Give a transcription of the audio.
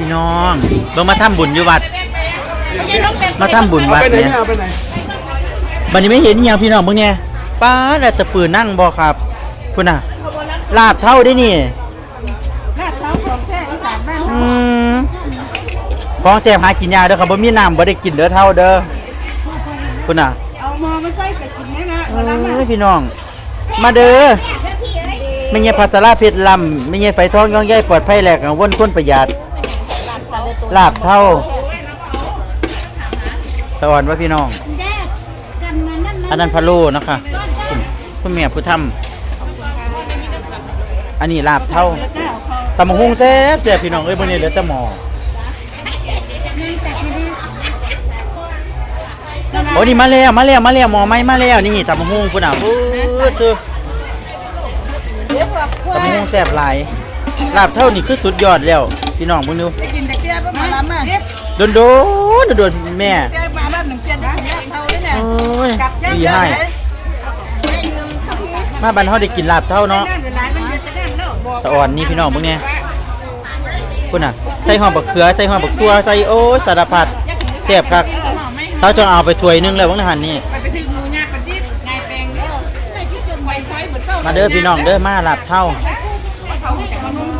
พี่น้องเบิ่งมาทำบุญอยู่วัด มาทำบุญเอาวัดไปไหนเนี่ยเนี่ยเอาไปไหนบัดนี้ไม่เห็นอหย่างพี่น้องเบิ่งเนี่ยป้าแต่ตะปืนนั่งบ่ครับคุณน่ะ ลาบเท่าได้นี่ ลาดเท้าของแท้อีสานบ้านอืมของแซ่บหากินยากเด้อครับบ่มีน้ำบ่ได้กินเด้อเท่าเด้อคุณน่ะเอามอมาใส่ไปกินไหมนะเอวันนั้น้ยพี่น้อง มาเด้อไม่ใช่ภาษาลาเพชรลำไม่ใช่ไฟทองย่องใยปลอดภัยแหลกกังวลคนประหยัด ลาบเท่าสวรรค์ว่าพี่น้องกันมานั่นอันนั้นพะโล้นะคะคุณคุณแม่ผู้ทำอันนี้ลาบเท่าตำมะฮุงแซ่บแซ่บพี่น้องเอ้ยมื้อนี้เหลือแต่หมอโอ้นี่มาแล้วมาแล้วมาแล้วหมอไม้มาแล้วนี่ตำมะฮุงพุ่นน่ะโอ้ยเธอเดี๋ยวบอกตำมะฮุงแซ่บหลายลาบเท่านี่คือสุดยอดแล้ว พี่น้องเบิ่งดูไปกินแต่เกลือประมาณนั้นมาโดนโดนโดนๆแม่เกลือมาบ้านหนึ่งเกลือได้กินลาบเท้าเลยเนี่ยโอ้ยดีให้มาบ้านเฮาได้กินลาบเท่าเนาะสะอ่อนนี่พี่น้องพวกเนี้ยคุณน่ะใส่หอมบักเขือใส่หอมบักตัวใส่โอ้ยสารพัดแซ่บครับเขาจะเอาไปถ้วยหนึงเลยวังหันนี่ไปถึงหมูยากปะจิ๊บนายแปลงเด้อในที่จนไวไฟเหมือนเต้ามาเด้อพี่น้องเด้อมาลาบเท่าเ